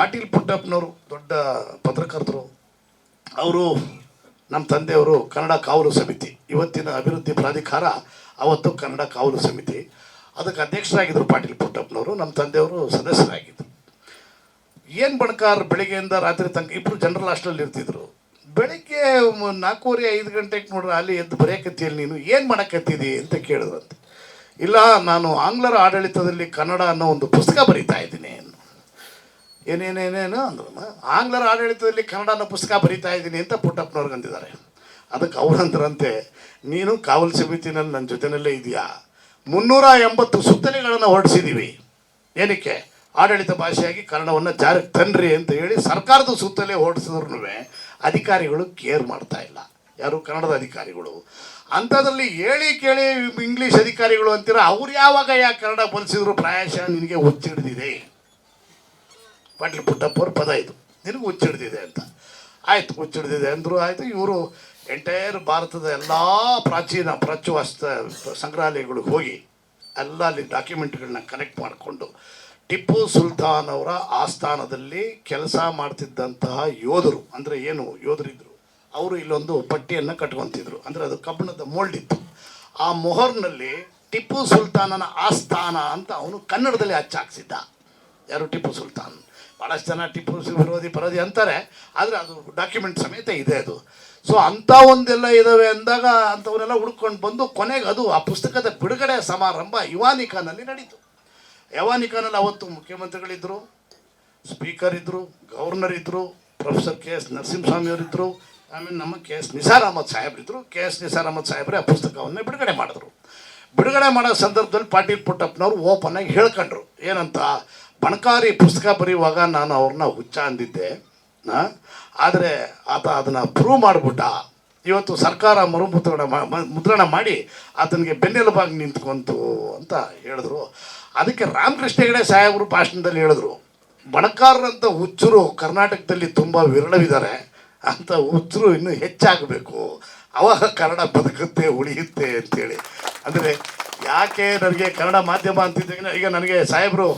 ಪಾಟೀಲ್ ಪುಟ್ಟಪ್ಪನವರು ದೊಡ್ಡ ಪತ್ರಕರ್ತರು. ಅವರು ನಮ್ಮ ತಂದೆಯವರು ಕನ್ನಡ ಕಾವಲು ಸಮಿತಿ. ಇವತ್ತಿನ ಅಭಿವೃದ್ಧಿ ಪ್ರಾಧಿಕಾರ ಅವತ್ತು ಕನ್ನಡ ಕಾವಲು ಸಮಿತಿ. ಅದಕ್ಕೆ ಅಧ್ಯಕ್ಷರಾಗಿದ್ದರು ಪಾಟೀಲ್ ಪುಟ್ಟಪ್ಪನವರು, ನಮ್ಮ ತಂದೆಯವರು ಸದಸ್ಯರಾಗಿದ್ದರು ಏನು ಬಣಕಾರ್ ಬೆಳಿಗ್ಗೆಯಿಂದ ರಾತ್ರಿ ತನಕ ಇಬ್ಬರು ಜನರಲ್ ಹಾಸ್ಟೆಲ್ ಇರ್ತಿದ್ರು. ಬೆಳಿಗ್ಗೆ ನಾಲ್ಕೂವರೆ, ಐದು ಗಂಟೆಗೆ ನೋಡ್ರಿ ಅಲ್ಲಿ ಎದ್ದು ಬರೆಯಕತ್ತೀಯಲ್ಲಿ ನೀನು, ಏನು ಮಾಡಕತ್ತಿದಿ ಅಂತ ಕೇಳಿದ್ರಂತೆ ಇಲ್ಲ, ನಾನು ಆಂಗ್ಲರ ಆಡಳಿತದಲ್ಲಿ ಕನ್ನಡ ಅನ್ನೋ ಒಂದು ಪುಸ್ತಕ ಬರೀತಾ ಇದ್ದೀನಿ. ಏನೇನೇನೇನು ಅಂದ್ರು ಆಂಗ್ಲರ ಆಡಳಿತದಲ್ಲಿ ಕನ್ನಡ ಅನ್ನೋ ಪುಸ್ತಕ ಬರೀತಾ ಇದ್ದೀನಿ ಅಂತ ಪುಟ್ಟಪ್ಪನವ್ರಿಗೆ ಅಂದಿದ್ದಾರೆ. ಅದಕ್ಕೆ ಅವ್ರಂದ್ರಂತೆ ನೀನು ಕಾವಲ್ ಸಮಿತಿನಲ್ಲಿ ನನ್ನ ಜೊತೆಯಲ್ಲೇ ಇದೆಯಾ? ಮುನ್ನೂರ ಎಂಬತ್ತು ಸುತ್ತಲೆಗಳನ್ನು ಹೊರಡಿಸಿದ್ದೀವಿ ಏನಕ್ಕೆ? ಆಡಳಿತ ಭಾಷೆಯಾಗಿ ಕನ್ನಡವನ್ನು ಜಾರಿಗೆ ತನ್ರಿ ಅಂತ ಹೇಳಿ ಸರ್ಕಾರದ ಸುತ್ತಲೇ ಹೊರಡಿಸಿದ್ರು ಅಧಿಕಾರಿಗಳು ಕೇರ್ ಮಾಡ್ತಾ ಇಲ್ಲ. ಯಾರು? ಕನ್ನಡದ ಅಧಿಕಾರಿಗಳು. ಅಂಥದ್ರಲ್ಲಿ ಹೇಳಿ ಕೇಳಿ ಇಂಗ್ಲೀಷ್ ಅಧಿಕಾರಿಗಳು ಅಂತೀರ? ಅವ್ರು ಯಾವಾಗ ಯಾಕೆ ಕನ್ನಡ ಬಳಸಿದ್ರು? ಪ್ರಾಯಶಃ ನಿನಗೆ ಒಚ್ಚಿಡ್ದಿದೆ ಪಾಟೀಲ್ ಪುಟ್ಟಪ್ಪವ್ರ ಪದ ಇದು. ನಿನಗೆ ಹುಚ್ಚಿಡ್ದಿದೆ ಅಂತ. ಆಯ್ತು, ಹುಚ್ಚಿಡ್ದಿದೆ ಅಂದರು ಆಯಿತು. ಇವರು ಎಂಟೈರ್ ಭಾರತದ ಎಲ್ಲ ಪ್ರಾಚೀನ ಪ್ರಾಚ್ಯವಸ್ತ ಸಂಗ್ರಹಾಲಯಗಳಿಗೆ ಹೋಗಿ ಎಲ್ಲ ಅಲ್ಲಿ ಡಾಕ್ಯುಮೆಂಟ್ಗಳನ್ನ ಕನೆಕ್ಟ್ ಮಾಡಿಕೊಂಡು ಟಿಪ್ಪು ಸುಲ್ತಾನ್ ಅವರ ಆಸ್ಥಾನದಲ್ಲಿ ಕೆಲಸ ಮಾಡ್ತಿದ್ದಂತಹ ಯೋಧರು, ಅಂದರೆ ಏನು ಯೋಧರಿದ್ದರು ಅವರು ಇಲ್ಲೊಂದು ಪಟ್ಟಿಯನ್ನು ಕಟ್ಕೊತಿದ್ರು. ಅಂದರೆ ಅದು ಕಬ್ಬಣದ ಮೋಲ್ಡ್ ಇತ್ತು. ಆ ಮೊಹರ್ನಲ್ಲಿ ಟಿಪ್ಪು ಸುಲ್ತಾನನ ಆಸ್ಥಾನ ಅಂತ ಅವನು ಕನ್ನಡದಲ್ಲಿ ಹಚ್ಚಾಕ್ಸಿದ್ದ. ಯಾರು? ಟಿಪ್ಪು ಸುಲ್ತಾನ್. ಭಾಳಷ್ಟು ಜನ ಟಿಪ್ಪು ವಿರೋಧಿ ಪರದಿ ಅಂತಾರೆ, ಆದರೆ ಅದು ಡಾಕ್ಯುಮೆಂಟ್ ಸಮೇತ ಇದೆ ಅದು. ಸೊ ಅಂಥ ಒಂದೆಲ್ಲ ಇದ್ದಾವೆ ಅಂದಾಗ ಅಂಥವನ್ನೆಲ್ಲ ಹುಡ್ಕೊಂಡು ಬಂದು ಕೊನೆಗೆ ಅದು ಆ ಪುಸ್ತಕದ ಬಿಡುಗಡೆ ಸಮಾರಂಭ ಯುವಾನಿಕಾನಲ್ಲಿ ನಡೀತು. ಯವಾನಿಕಾನಲ್ಲಿ ಅವತ್ತು ಮುಖ್ಯಮಂತ್ರಿಗಳಿದ್ದರು ಸ್ಪೀಕರ್ ಇದ್ದರು ಗವರ್ನರ್ ಇದ್ದರು ಪ್ರೊಫೆಸರ್ ಕೆ ಎಸ್ ನರಸಿಂಹಸ್ವಾಮಿಯವರಿದ್ದರು ಆಮೇಲೆ ನಮ್ಮ ಕೆ ಎಸ್ ನಿಸಾರ್ ಅಹಮದ್ ಸಾಹೇಬ್ರಿದ್ರು, ಕೆ ಎಸ್ ನಿಸಾರ್ ಅಹಮದ್ ಸಾಹೇಬ್ರೆ ಆ ಪುಸ್ತಕವನ್ನು ಬಿಡುಗಡೆ ಮಾಡಿದ್ರು. ಬಿಡುಗಡೆ ಮಾಡೋ ಸಂದರ್ಭದಲ್ಲಿ ಪಾಟೀಲ್ ಪುಟ್ಟಪ್ಪನವರು ಓಪನ್ ಆಗಿ ಹೇಳ್ಕೊಂಡ್ರು, ಏನಂತ ಬಣಕಾರಿ ಪುಸ್ತಕ ಬರೆಯುವಾಗ ನಾನು ಅವ್ರನ್ನ ಹುಚ್ಚ ಅಂದಿದ್ದೆ ಆದರೆ ಆತ ಅದನ್ನು ಪ್ರೂವ್ ಮಾಡಿಬಿಟ್ಟ. ಇವತ್ತು ಸರ್ಕಾರ ಮರುಮುದ್ರಣ ಮಾ- ಮುದ್ರಣ ಮಾಡಿ ಆತನಿಗೆ ಬೆನ್ನೆಲುಬಾಗಿ ನಿಂತ್ಕೊಂತು ಅಂತ ಹೇಳಿದ್ರು. ಅದಕ್ಕೆ ರಾಮಕೃಷ್ಣ ಹೆಗಡೆ ಸಾಹೇಬರು ಭಾಷಣದಲ್ಲಿ ಹೇಳಿದ್ರು ಬಣಕಾರರಂಥ ಹುಚ್ಚರು ಕರ್ನಾಟಕದಲ್ಲಿ ತುಂಬ ವಿರಳವಿದ್ದಾರೆ, ಅಂತ ಹುಚ್ಚರು ಇನ್ನೂ ಹೆಚ್ಚಾಗಬೇಕು. ಅವಾಗ ಕನ್ನಡ ಬದುಕುತ್ತೆ, ಉಳಿಯುತ್ತೆ, ಅಂತೇಳಿ. ಅಂದರೆ ಯಾಕೆ ನನಗೆ ಕನ್ನಡ ಮಾಧ್ಯಮ ಅಂತಿದ್ದಾಗ ಈಗ ನನಗೆ ಸಾಹೇಬರು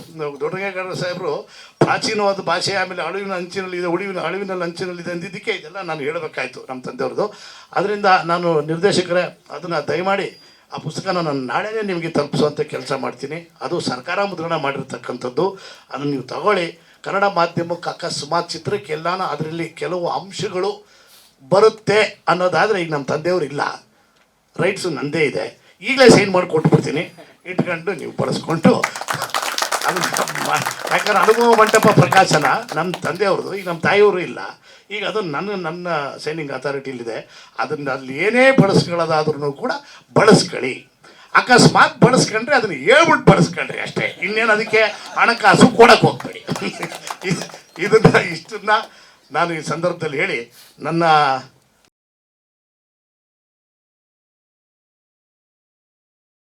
ಕನ್ನಡ ಸಾಹೇಬರು ಪ್ರಾಚೀನವಾದ ಭಾಷೆ, ಆಮೇಲೆ ಅಳಿವಿನ ಅಂಚಿನಲ್ಲಿ ಇದೆ, ಉಳಿವಿನ ಅಳಿವಿನಲ್ಲಿ ಅಂಚಿನಲ್ಲಿದೆ ಅಂದಿದ್ದಕ್ಕೆ ಇದೆಲ್ಲ ನಾನು ಹೇಳಬೇಕಾಯ್ತು ನಮ್ಮ ತಂದೆಯವ್ರದ್ದು ಅದರಿಂದ ನಾನು ನಿರ್ದೇಶಕರೇ, ಅದನ್ನು ದಯಮಾಡಿ ಆ ಪುಸ್ತಕನ ನಾನು ನಾಳೆನೇ ನಿಮಗೆ ತಲುಪಿಸುವಂಥ ಕೆಲಸ ಮಾಡ್ತೀನಿ. ಅದು ಸರ್ಕಾರ ಮುದ್ರಣ ಮಾಡಿರ್ತಕ್ಕಂಥದ್ದು. ಅದನ್ನು ನೀವು ತಗೊಳ್ಳಿ. ಕನ್ನಡ ಮಾಧ್ಯಮಕ್ಕೆ ಅಕಸ್ಮಾತ್ ಚಿತ್ರಕ್ಕೆಲ್ಲಾನ ಅದರಲ್ಲಿ ಕೆಲವು ಅಂಶಗಳು ಬರುತ್ತೆ ಅನ್ನೋದಾದರೆ ಈಗ ನಮ್ಮ ತಂದೆಯವರು ಇಲ್ಲ. ರೈಟ್ಸು ನಂದೇ ಇದೆ. ಈಗಲೇ ಸೈನ್ ಮಾಡಿ ಕೊಟ್ಬಿಡ್ತೀನಿ ಇಟ್ಕೊಂಡು ನೀವು ಬಳಸ್ಕೊಂಡು. ಯಾಕಂದ್ರೆ ಅನುಭವ ಮಂಟಪ ಪ್ರಕಾಶನ ನಮ್ಮ ತಂದೆಯವ್ರದ್ದು, ಈಗ ನಮ್ಮ ತಾಯಿಯವರು ಇಲ್ಲ. ಈಗ ಅದು ನನ್ನ ನನ್ನ ಸೈನಿಂಗ್ ಅಥಾರಿಟಿಲಿದೆ ಅದನ್ನು ಅಲ್ಲಿ ಏನೇ ಬಳಸ್ಕೊಳ್ಳೋದಾದ್ರೂ ಕೂಡ ಬಳಸ್ಕೊಳ್ಳಿ. ಅಕಸ್ಮಾತ್ ಬಳಸ್ಕೊಂಡ್ರೆ ಅದನ್ನು ಹೇಳ್ಬಿಟ್ಟು ಬಳಸ್ಕೊಂಡ್ರಿ ಅಷ್ಟೇ. ಇನ್ನೇನು ಅದಕ್ಕೆ ಹಣಕಾಸು ಕೊಡಕ್ಕೆ ಹೋಗ್ಬೇಡಿ. ಇದನ್ನ ಇಷ್ಟನ್ನ ನಾನು ಈ ಸಂದರ್ಭದಲ್ಲಿ ಹೇಳಿ, ನನ್ನ